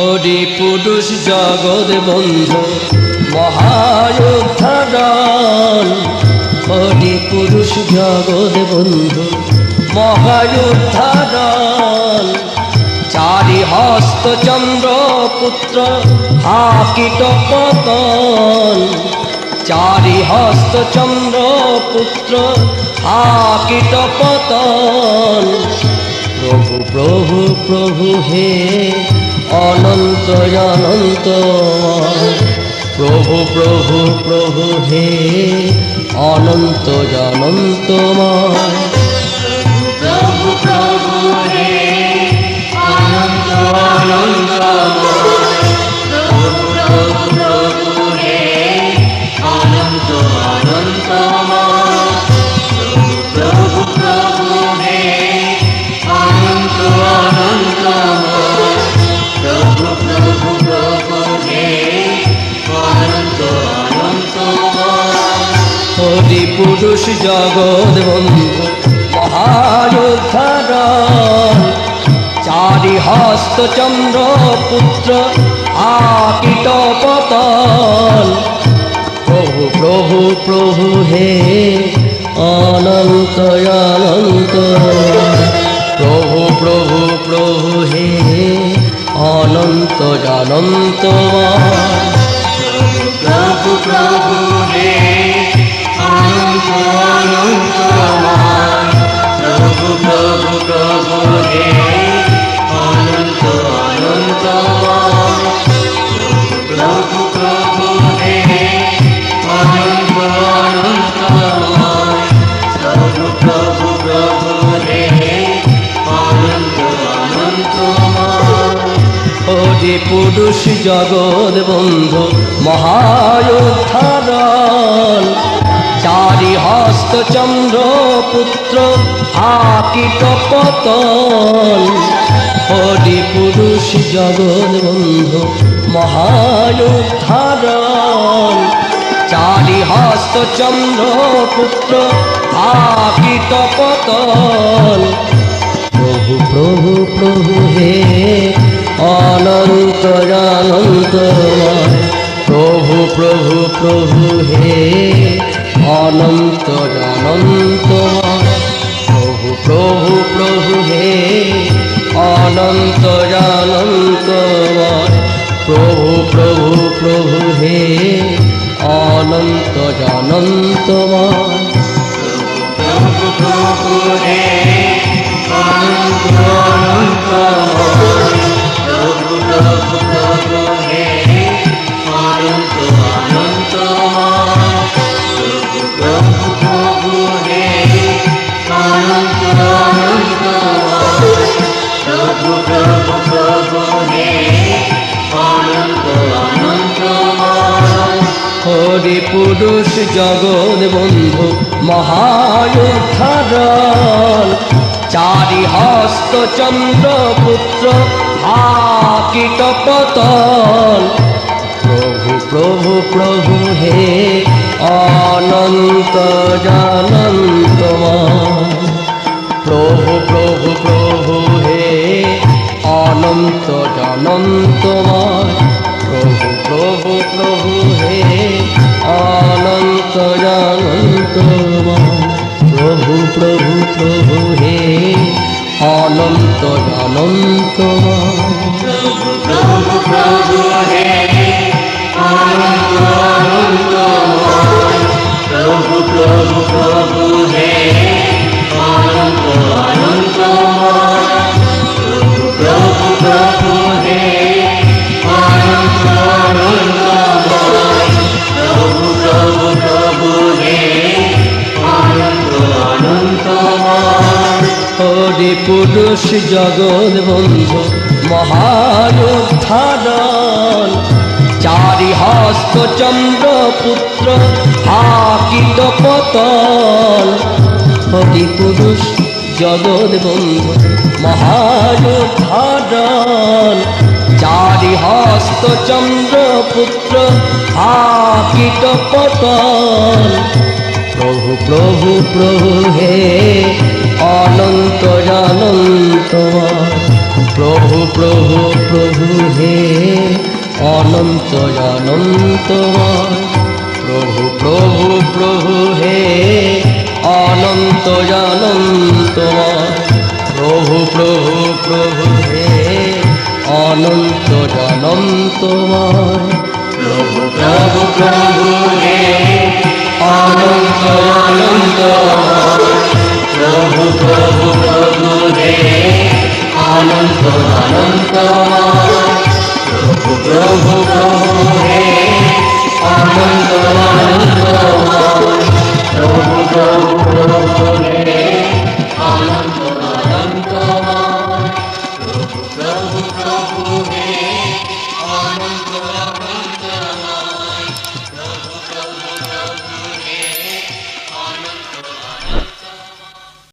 হরি পুরুষ জগৎ বন্ধু মহায়োদ্ধারণ হরি পুরুষ জগৎ বন্ধু মহায়োদ্ধারণ চারি হস্ত চন্দ্র পুত্র হাকিট পতন চারি হস্ত চন্দ্র পুত্র হাকিট পতন প্রভু প্রভু প্রভু হে অনন্ত অনন্ত। প্রভু প্রভু প্রভু হে অনন্ত অনন্তময়। হরি পুরুষ জগৎ বন্ধু মহাযোদ্ধারণ চারি হস্ত চন্দ্র পুত্র, আকিট পতন। প্রভু প্রভু প্রভু হে অনন্ত অনন্ত। প্রভু প্রভু প্রভু হে অনন্ত অনন্ত প্রভু প্রভু পুরুষ জগৎ বন্ধু মহায়োদ্ধারণ। চারি হস্ত চন্দ্র পুত্র হাকিট পতন হরি পুরুষ জগৎ বন্ধু মহায়োদ্ধারণ। চারি হস্ত চন্দ্র পুত্র হাকিট পতন প্রভু প্রভু প্রভু হে অনন্তময় প্রভু প্রভু প্রভু হে, অনন্ত অনন্তময়। প্রভু প্রভু প্রভু হে, অনন্ত অনন্তময়। প্রভু প্রভু প্রভু হে, অনন্ত অনন্তময়। হরি পুরুষ জগৎ বন্ধু মহায়োদ্ধারণ চারি হস্ত চন্দ্র পুত্র পতন প্রভু প্রভু প্রভু হে অনন্ত জানন্তময়। প্রভু প্রভু প্রভু হে অনন্ত জনন্তময়। প্রভু প্রভু প্রভু হে অনন্ত জনন্তময় পুরুষ জগৎ বন্ধু মহানুদ্ধারণ চারি হস্ত চন্দ্র পুত্র, হাকিত পতন। হরি পুরুষ জগৎ বন্ধু মহানুদ্ধারণ চারি হস্ত চন্দ্র পুত্র, হাকিত পতন। প্রভু প্রভু প্রভু হে প্রভু হে, অনন্ত অনন্তময় প্রভু প্রভু প্রভু হে, অনন্ত অনন্তময় প্রভু প্রভু প্রভু হে, অনন্ত অনন্তময় প্রভু অনন্ত অনন্ত